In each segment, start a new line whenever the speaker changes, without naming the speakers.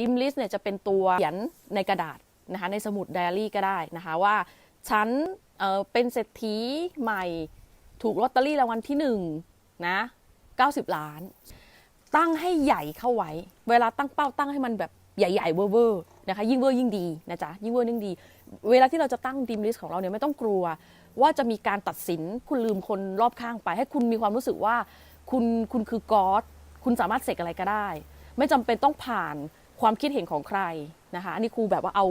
ดิมลิสเนี่ยจะเป็นตัวเขียนในกระดาษนะคะในสมุดไดอารี่ก็ได้นะคะว่าฉันเเป็นเศรษฐีใหม่ถูกลอตเตอรี่รางวัลที่หนึ่งนะ90 ล้าน ตั้งให้ใหญ่เข้าไว้ เวลาตั้งเป้าตั้งให้มันแบบใหญ่ๆเวอร์ๆนะคะยิ่งเวอร์ยิ่งดีนะจ๊ะยิ่งเวอร์ยิ่งดี เวลาที่เราจะตั้งดิมลิสของเราเนี่ยไม่ต้องกลัว ว่าจะมีการตัดสินคุณลืมคนรอบข้างไป ให้คุณมีความรู้สึกว่าคุณคุณคือกอดคุณสามารถเสกอะไรก็ได้ ไม่จำเป็นต้องผ่าน ความคิดเห็นของใครนะคะอันนี้ครูแบบว่าเอา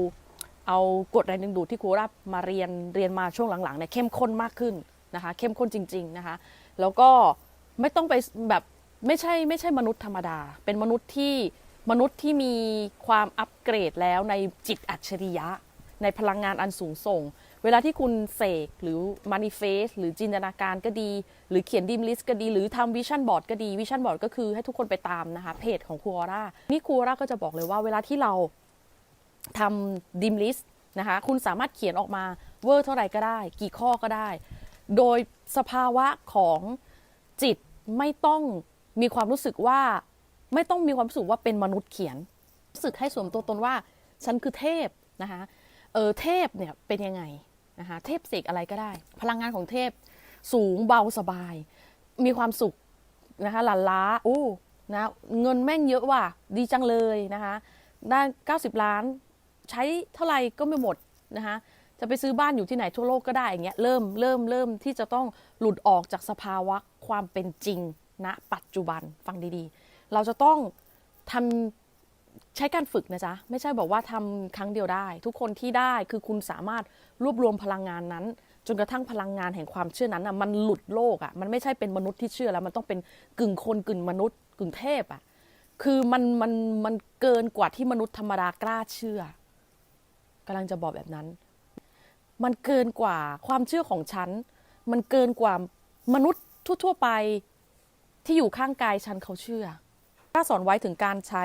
เอากฎแรงดึงดูดที่ครูรับมาเรียนเรียนมาช่วงหลังๆเนี่ยเข้มข้นมากขึ้นนะคะเข้มข้นจริงๆนะคะแล้วก็ไม่ต้องไปแบบไม่ใช่ไม่ใช่มนุษย์ธรรมดา เป็นมนุษย์ที่มนุษย์ที่มีความอัปเกรดแล้วในจิตอัจฉริยะ ในพลังงานอันสูงส่ง เวลาที่คุณเสกหรือมานิเฟสหรือจินตนาการก็ดี หรือเขียนดิมลิสก็ดี หรือทำวิชั่นบอร์ดก็ดีวิชั่นบอร์ดก็คือให้ทุกคนไปตามนะคะเพจของครูออร่านี่ครูออร่าก็จะบอกเลยว่าเวลาที่เราทำดิมลิสนะคะคุณสามารถเขียนออกมาเวอร์เท่าไหร่ก็ได้ กี่ข้อก็ได้ โดยสภาวะของจิตไม่ต้องมีความรู้สึกว่าไม่ต้องมีความรู้สึกว่าเป็นมนุษย์เขียนรู้สึกให้สวมตัวตนว่า ฉันคือเทพนะคะเออเทพเนี่ยเป็นยังไง นะคะเทพเสกอะไรก็ได้ พลังงานของเทพสูงเบาสบาย มีความสุขนะคะหลั่นล้าโอ้นะเงินแม่งเยอะว่ะดีจังเลยนะคะได้ 90 ล้านใช้เท่าไหร่ก็ไม่หมดนะคะจะไปซื้อบ้านอยู่ที่ไหนทั่วโลกก็ได้อย่างเงี้ยเริ่มเริ่มเริ่มที่จะต้องหลุดออกจากสภาวะความเป็นจริงณปัจจุบันฟังดีๆ เราจะต้องทำ ใช้การฝึกนะจ๊ะ ไม่ใช่บอกว่าทำครั้งเดียวได้ ทุกคนที่ได้คือคุณสามารถรวบรวมพลังงานนั้น จนกระทั่งพลังงานแห่งความเชื่อนั้นอะมันหลุดโลกอะมันไม่ใช่เป็นมนุษย์ที่เชื่อแล้ว มันต้องเป็นกึ่งคนกึ่งมนุษย์ กึ่งเทพอะคือมันมันมันเกินกว่าที่มนุษย์ธรรมดากล้าเชื่อกำลังจะบอกแบบนั้น มันเกินกว่าความเชื่อของฉัน มันเกินกว่ามนุษย์ทั่ว ๆ ไปที่อยู่ข้างกายฉันเขาเชื่อ ถ้าสอนไว้ถึงการใช้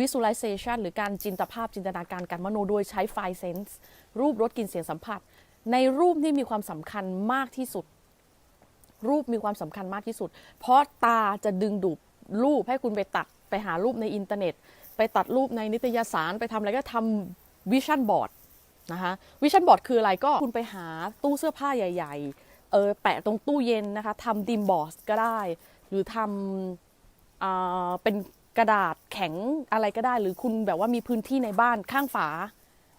visualization หรือการจินตภาพจินตนาการการมโนโดยใช้ five sense รูปรสกลิ่นเสียงสัมผัส ในรูปที่มีความสำคัญมากที่สุด รูปมีความสำคัญมากที่สุด เพราะตาจะดึงดูดรูปให้คุณไปตัดไปหารูปในอินเทอร์เน็ต ไปตัดรูปในนิตยสารไปทำอะไรก็ทำวิชั่นบอร์ดนะคะวิชั่นบอร์ดคืออะไรก็คุณไปหาตู้เสื้อผ้าใหญ่ ๆ เออแปะตรงตู้เย็นนะคะทำดิมบอร์ดก็ได้ หรือทำอ่าเป็น กระดาษแข็งอะไรก็ได้ หรือคุณแบบว่ามีพื้นที่ในบ้านข้างฝา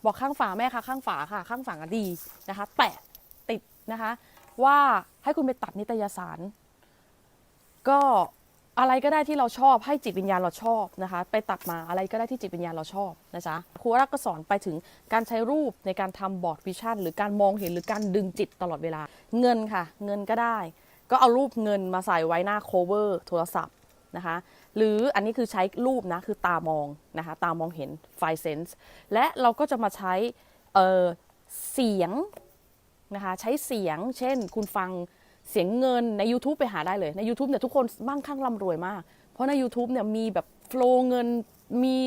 บอกข้างฝาแม่คะข้างฝาค่ะ ข้างฝาดีนะคะแปะติดนะคะ ว่าให้คุณไปตัดนิตยสาร ก็อะไรก็ได้ที่เราชอบให้จิตวิญญาณเราชอบนะคะ ไปตัดมาอะไรก็ได้ที่จิตวิญญาณเราชอบนะจ๊ะครูรักก็สอนไปถึงการใช้รูปในการทำบอร์ดวิชั่นหรือการมองเห็นหรือการดึงจิตตลอดเวลา เงินค่ะ เงินก็ได้ ก็เอารูปเงินมาใส่ไว้หน้าโคเวอร์โทรศัพท์ นะคะ หรืออันนี้คือใช้รูปนะ คือตามองนะคะ ตามองเห็นไฟเซนส์และเราก็จะมาใช้เเสียงนะคะ ใช้เสียง เช่น คุณฟังเสียงเงินใน YouTube ไปหาได้เลย ใน YouTube เนี่ยทุกคนบ้างข้างร่ำรวยมาก เพราะใน YouTube เนี่ยมีแบบโฟล์เงิน มี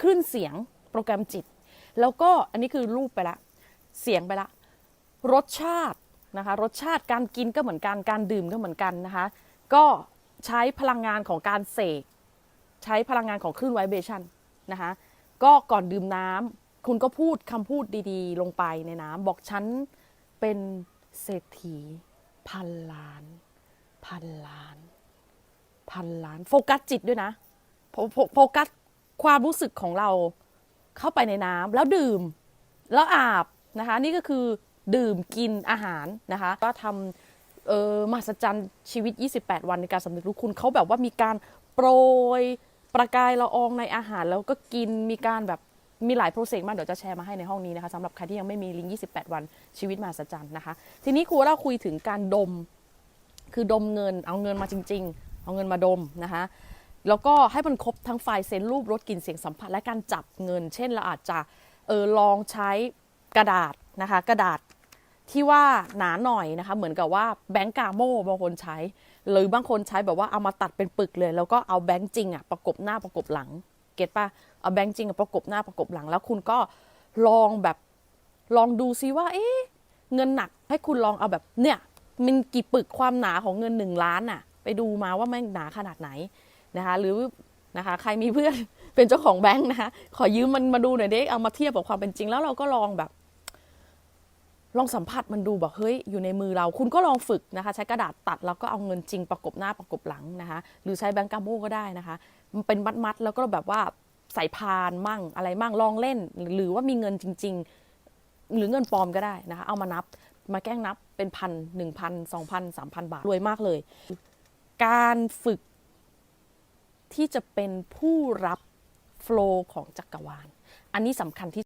คลื่นเสียงโปรแกรมจิต แล้วก็อันนี้คือรูปไปละ เสียงไปละ รสชาตินะคะ รสชาติการกินก็เหมือนกัน การดื่มก็เหมือนกันนะคะ ก็ ใช้พลังงานของการเสกใช้พลังงานของคลื่นไวเบชันนะคะก็ก่อนดื่มน้ำคุณก็พูดคำพูดดีๆ ลงไปในน้ำบอกฉันเป็นเศรษฐี พันล้าน พันล้าน พันล้าน โฟกัสจิตด้วยนะ โฟกัสความรู้สึกของเราเข้าไปในน้ำแล้วดื่มแล้วอาบนะคะ นี่ก็คือดื่มกินอาหารนะคะ ก็ทำ เออมหัศจรรย์ชีวิต 28 วันในการสำเร็จรู้คุณเขาแบบว่ามีการโปรยประกายละอองในอาหารแล้วก็กินมีการแบบมีหลายโปรเซสมากเดี๋ยวจะแชร์มาให้ในห้องนี้นะคะสำหรับใครที่ยังไม่มีลิงก์28 วันชีวิตมหัศจรรย์นะคะ ทีนี้ครูเราคุยถึงการดม คือดมเงินเอาเงินมาจริง ๆ เอาเงินมาดมนะคะแล้วก็ให้มันครบทั้งไฟล์เซนรูปรสกลิ่นเสียงสัมผัสและการจับเงิน เช่นเราอาจจะเออลองใช้กระดาษนะคะ กระดาษ ที่ว่าหนาหน่อยนะคะ เหมือนกับว่าแบงก์กาโมบางคนใช้ หรือบางคนใช้แบบว่าเอามาตัดเป็นปึกเลย แล้วก็เอาแบงก์จริงอะประกบหน้าประกบหลัง เก็ตปะเอาแบงก์จริงอะประกบหน้าประกบหลัง แล้วคุณก็ลองแบบลองดูซิว่า เอ๊ะเงินหนักให้คุณลองเอาแบบเนี่ยมันกี่ปึกความหนาของเงินหนึ่งล้านอะไปดูมาว่าแม่งหนาขนาดไหนนะคะ หรือนะคะใครมีเพื่อนเป็นเจ้าของแบงค์นะคะขอยืมมันมาดูหน่อยเด็เอามาเทียบกับความเป็นจริง แล้วเราก็ลองแบบ ลองสัมผัสมันดูบอกเฮ้ยอยู่ในมือเรา คุณก็ลองฝึกนะคะ ใช้กระดาษตัดแล้วก็เอาเงินจริงประกบหน้าประกบหลังนะคะ หรือใช้แบงก์กาโมก็ได้นะคะมันเป็นมัดๆแล้วก็แบบว่าใส่พานมั่งอะไรมั่งลองเล่น หรือว่ามีเงินจริง ๆ หรือเงินปลอมก็ได้นะคะ เอามานับมาแกล้งนับเป็นพันหนึ่งพันสองพันสามพันบาทรวยมากเลย การฝึกที่จะเป็นผู้รับโฟล์ของจักรวาล อันนี้สำคัญที่